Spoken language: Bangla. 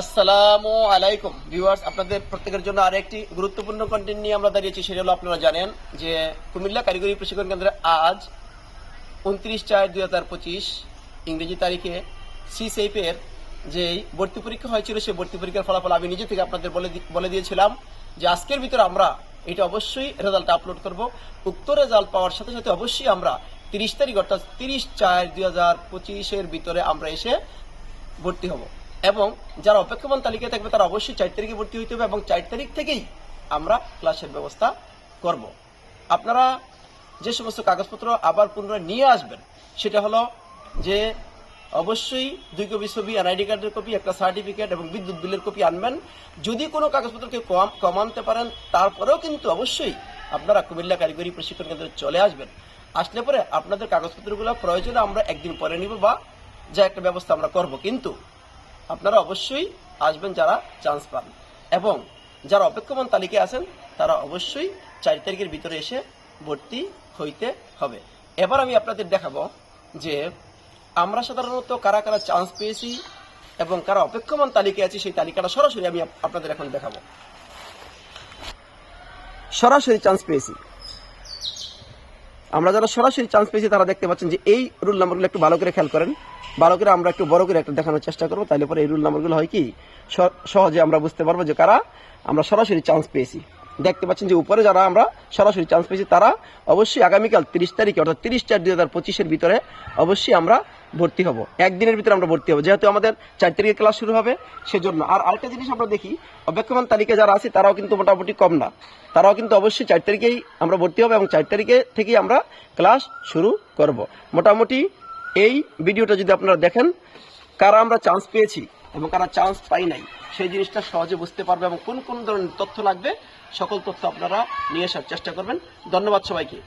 আসসালামু আলাইকুম। ভিউয়ার্স, আপনাদের প্রত্যেকের জন্য আরেকটি গুরুত্বপূর্ণ কন্টেন্ট নিয়ে আমরা দাঁড়িয়েছি, সেটা হলো আপনারা জানেন যে কুমিল্লা কারিগরি প্রশিক্ষণ কেন্দ্রে আজ উনত্রিশ চার দুই হাজার পঁচিশ ইংরেজি তারিখে সি সেইপের যে ভর্তি পরীক্ষা হয়েছিল, সেই ভর্তি পরীক্ষার ফলাফল আমি নিজে থেকে আপনাদের বলে বলে দিয়েছিলাম যে আজকের ভিতরে আমরা এটা অবশ্যই রেজাল্ট আপলোড করব। উক্ত রেজাল্ট পাওয়ার সাথে সাথে অবশ্যই আমরা তিরিশ তারিখ, অর্থাৎ তিরিশ চার দুই হাজার পঁচিশের ভিতরে আমরা এসে ভর্তি হব। এবং যারা অপেক্ষমান তালিকায় থাকবে, তারা অবশ্যই চার তারিখে ভর্তি হইতে হবে এবং চার তারিখ থেকেই আমরা ক্লাসের ব্যবস্থা করব। আপনারা যে সমস্ত কাগজপত্র আবার পুনরায় নিয়ে আসবেন, সেটা হলো যে অবশ্যই দুই কপি ছবি এনআইডি কার্ডের কপি, একটা সার্টিফিকেট এবং বিদ্যুৎ বিলের কপি আনবেন। যদি কোনো কাগজপত্রকে কম কম আনতে পারেন, তারপরেও কিন্তু অবশ্যই আপনারা কুমিল্লা কারিগরি প্রশিক্ষণ কেন্দ্রে চলে আসবেন। আসলে পরে আপনাদের কাগজপত্রগুলো প্রয়োজনে আমরা একদিন পরে নিব বা যা একটা ব্যবস্থা আমরা করব। কিন্তু আপনারা অবশ্যই আসবেন যারা চান্স পান। এবং যারা অপেক্ষমান তালিকায় আছেন, তারা অবশ্যই চার তারিখের ভিতরে এসে ভর্তি হইতে হবে। এবার আমি আপনাদের দেখাবো যে আমরা সাধারণত কারা কারা চান্স পেয়েছি এবং কারা অপেক্ষমান তালিকায় আছে, সেই তালিকাটা সরাসরি আমি আপনাদের এখন দেখাবো। সরাসরি চান্স পেয়েছি। আমরা যারা সরাসরি চান্স পেয়েছি, তারা দেখতে পাচ্ছেন যে এই রুল নাম্বারগুলো একটু ভালো করে খেয়াল করেন। ভালো করে আমরা একটু বড় করে একটা দেখানোর চেষ্টা করব তাহলে পরে এই রুল নাম্বারগুলো হয় কি সহজে আমরা বুঝতে পারব যে কারা আমরা সরাসরি চান্স পেয়েছি। দেখতে পাচ্ছেন যে উপরে যারা আমরা সরাসরি চান্স পেয়েছি, তারা অবশ্যই আগামীকাল তিরিশ তারিখে, অর্থাৎ তিরিশ চার দুই হাজার পঁচিশের ভিতরে অবশ্যই আমরা ভর্তি হব। একদিনের ভিতরে আমরা ভর্তি হব, যেহেতু আমাদের চার তারিখে ক্লাস শুরু হবে, সেজন্য। আর আরেকটা জিনিস আমরা দেখি, অপেক্ষমান তালিকা যারা আছে, তারাও কিন্তু মোটামুটি কম না। তারাও কিন্তু অবশ্যই চার তারিখেই আমরা ভর্তি হব এবং চার তারিখে থেকেই আমরা ক্লাস শুরু করব। মোটামুটি এই ভিডিওটা যদি আপনারা দেখেন, কারা আমরা চান্স পেয়েছি এবং কারা চান্স পাই নাই, সেই জিনিসটা সহজে বুঝতে পারবে এবং কোন কোন ধরনের তথ্য লাগবে, সকল তথ্য আপনারা নিয়ে আসার চেষ্টা করবেন। ধন্যবাদ সবাইকে।